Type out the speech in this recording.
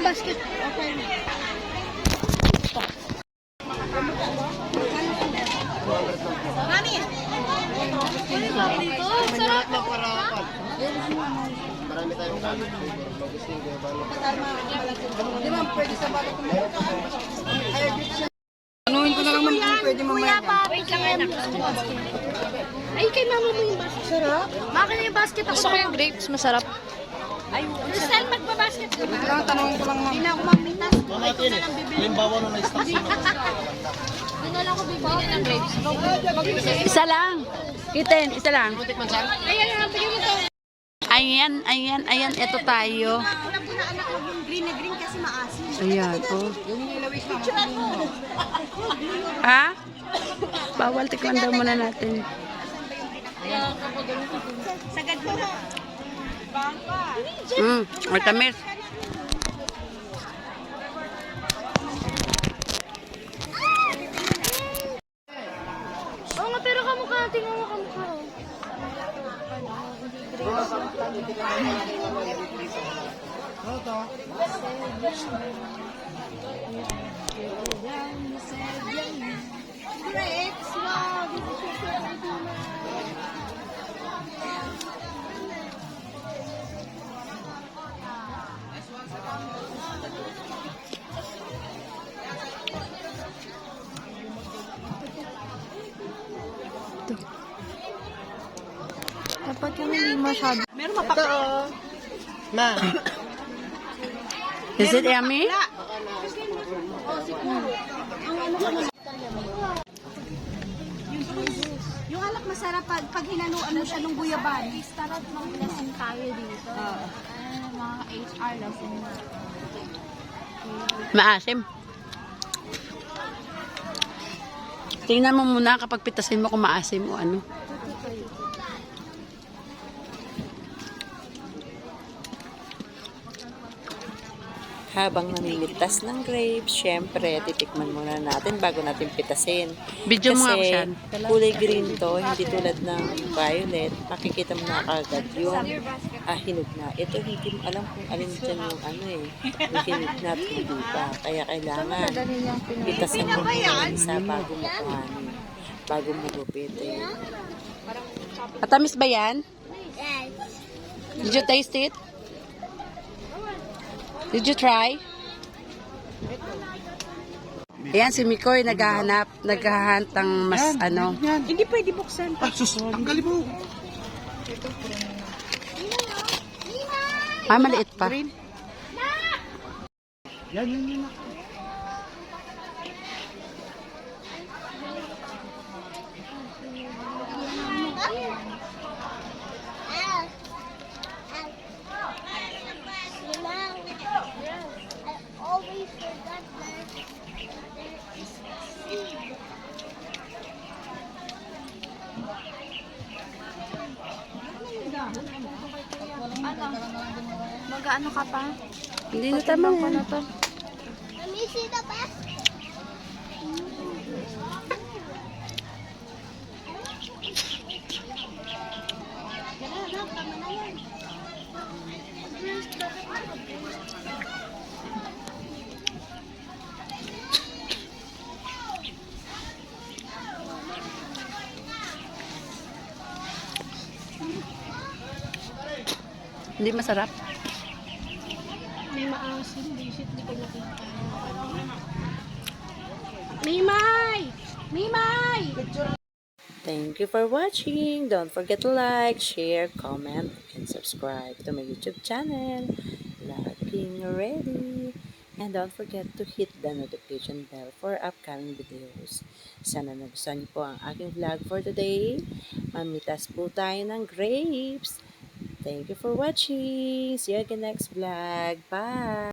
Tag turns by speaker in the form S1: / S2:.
S1: Yung basket. Okay. Mami! Sarap.
S2: Marami tayong gamit. Ba?
S3: Di ba, pwede sa siya. Anuhin ko na lang man pwede mamaya.
S1: Wait lang, anak. Ay, kay mama mo yung basket.
S3: Sarap.
S1: Baka na yung basket ako.
S4: Gusto ko yung grapes, masarap.
S1: Ay, Crystal, magbabasket ka ba?
S3: Wait lang, tanongin ko lang ma'am.
S1: Hindi na ako mamitas.
S2: Natin eh. Halimbawa na may stock sino.
S1: Doon na lang ako bibili ng grapes.
S4: Isa lang. Kitten, isa lang.
S1: Ayan, ayan, bigyan mo to.
S4: Ayan, ayan, ayan. Ito tayo.
S1: Wala po na anak, huwag yung green na green kasi maasim.
S4: Ayan, oh.
S3: Yung nilawis na.
S4: Ha? Bawal tikman daw muna natin.
S1: Sagad mo.
S4: Mm, matamis.
S1: Oo nga, pero kamukha, tingnan mo kamukha. oh. Grapes, wow, this is one.
S4: Dapat yung hindi masyado.
S1: Meron mapakla.
S3: Ma.
S4: Is it yummy?
S1: Yung anak masarap pag, pag hinaluan mo siya ng guyaban. Start ng lesson tayo dito. Ah, mga HR lesson.
S4: Maasim. Tingnan mo muna kapag pitasin mo kung maasim o ano.
S5: Habang namimitas ng grapes, syempre, titikman muna natin bago natin pitasin.
S4: Video mo ako
S5: Kasi
S4: siyan.
S5: kulay green to, hindi tulad ng violet. Makikita mo na kagad yung ah, hinog na. Ito, hindi mo alam kung alin dyan yung ano eh. Yung hinog na at hindi pa. Kaya kailangan pitasan mo muna isa bago mo kuhanin. Bago mo gupit. Eh.
S4: Matamis ba yan? Did you taste it? Did you try? Ayan, si Mikoy naghahanap, naghahanap ng mas ano.
S1: Hindi pwede buksan.
S2: Ah, sus! Ang galing mo!
S4: Ah, maliit pa.
S2: Yan, yan, yan.
S1: Mag-ano ka pa?
S4: Hindi na tama yan.
S1: to.
S4: Hindi masarap.
S1: May maasim. Bisit, di ko nakita. Mimay! Mimay!
S5: Thank you for watching. Don't forget to like, share, comment, and subscribe to my YouTube channel. Laging ready. And don't forget to hit the notification bell for upcoming videos. Sana nagustuhan niyo po ang aking vlog for today. Mamitas po tayo ng grapes. Thank you for watching. See you again next vlog. Bye!